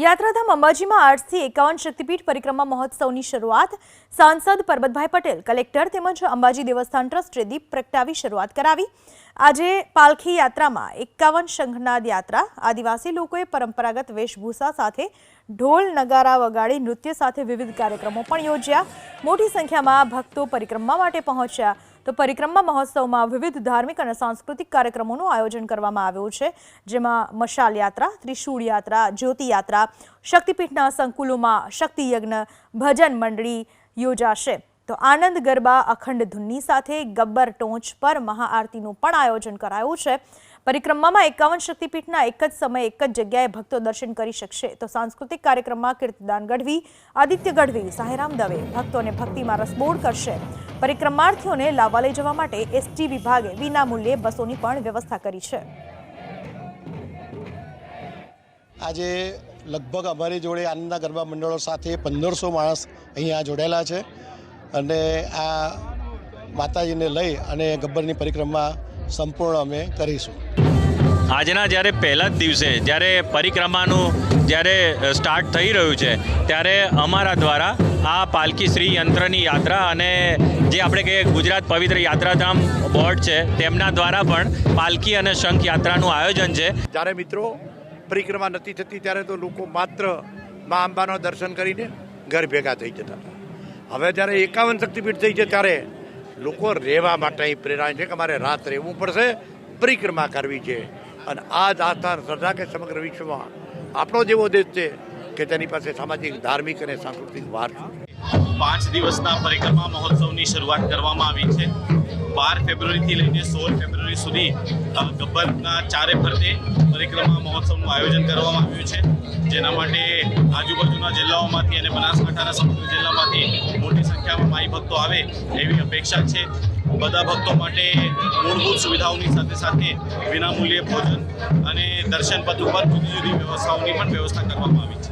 યાત્રાધામ અંબાજીમાં આઠથી એકાવન શક્તિપીઠ પરિક્રમા મહોત્સવની શરૂઆત. સાંસદ પરબતભાઈ પટેલ, કલેક્ટર તેમજ અંબાજી દેવસ્થાન ટ્રસ્ટે દીપ પ્રગટાવી શરૂઆત કરાવી. આજે પાલખી યાત્રામાં એકાવન શંખનાદ યાત્રા. આદિવાસી લોકોએ પરંપરાગત વેશભૂષા સાથે ઢોલ નગારા વગાડી નૃત્ય સાથે વિવિધ કાર્યક્રમો પણ યોજ્યા. મોટી સંખ્યામાં ભક્તો પરિક્રમા માટે પહોંચ્યા. તો પરિક્રમા મહોત્સવમાં વિવિધ ધાર્મિક અને સાંસ્કૃતિક કાર્યક્રમોનું આયોજન કરવામાં આવ્યું છે. જેમાં મશાલ યાત્રા, ત્રિશૂળ યાત્રા, જ્યોતિ યાત્રા, શક્તિપીઠના સંકુલોમાં શક્તિયજ્ઞ ભજન મંડળી યોજાશે. તો આનંદ ગરબા અખંડ ધૂનની સાથે ગબ્બર ટોંચ પર મહાઆરતીનું પણ આયોજન કરાયું છે. પરિક્રમામાં એકાવન શક્તિપીઠના એક જ સમયે એક જ જગ્યાએ ભક્તો દર્શન કરી શકશે. તો સાંસ્કૃતિક કાર્યક્રમમાં કીર્તિદાન ગઢવી, આદિત્ય ગઢવી સાહેરામ દવે ભક્તોને ભક્તિમાં રસબોળ કરશે. પરિક્રમાર્થીઓને લાવવા લઈ જવા માટે એસટી વિભાગે વિનામૂલ્યે બસોની પણ વ્યવસ્થા કરી છે. આજે લગભગ અમારી જોડે આનંદના ગરબા મંડળો સાથે પંદરસો માણસ અહીંયા જોડાયેલા છે. અને આ માતાજીને લઈ અને ગબ્બરની પરિક્રમા સંપૂર્ણ અમે કરીશું. આજના જ્યારે પહેલા જ દિવસે જ્યારે પરિક્રમાનું જ્યારે સ્ટાર્ટ થઈ રહ્યું છે ત્યારે અમારા દ્વારા આ પાલકી શ્રી યંત્રની યાત્રા અને જે આપણે કહીએ ગુજરાત પવિત્ર યાત્રાધામ બોર્ડ છે તેમના દ્વારા પણ પાલકી અને શંખ યાત્રાનું આયોજન છે. જ્યારે મિત્રો પરિક્રમા નથી થતી ત્યારે તો લોકો માત્ર મા અંબાનો દર્શન કરીને ઘર ભેગા થઈ જતા હતા. હવે જ્યારે એકાવન શક્તિપીઠ થઈ છે ત્યારે લોકો રહેવા માટે અહીં પ્રેરાય છે કે અમારે રાત રહેવું પડશે, પરિક્રમા કરવી છે. અને આ જ આસ્થા શ્રદ્ધા કે સમગ્ર વિશ્વમાં આપણો જેવો દેશ છે કે તેની પાસે સામાજિક, ધાર્મિક અને સાંસ્કૃતિક વારસો પાંચ દિવસના પરિક્રમા મહોત્સવની શરૂઆત કરવામાં આવી છે. બાર ફેબ્રુઆરીથી લઈને સોળ ફેબ્રુઆરી સુધી ગબ્બરના ચારે ફરતે પરિક્રમા મહોત્સવનું આયોજન કરવામાં આવ્યું છે. જેના માટે આજુબાજુના જિલ્લાઓમાંથી અને બનાસકાંઠાના સમગ્ર જિલ્લામાંથી સંખ્યામાં માઈ ભક્તો આવે એવી અપેક્ષા છે. બધા ભક્તો માટે મૂળભૂત સુવિધાઓની સાથે સાથે વિનામૂલ્યે ભોજન અને દર્શન પથ ઉપર જુદી જુદી વ્યવસ્થાઓની પણ વ્યવસ્થા કરવામાં આવી છે.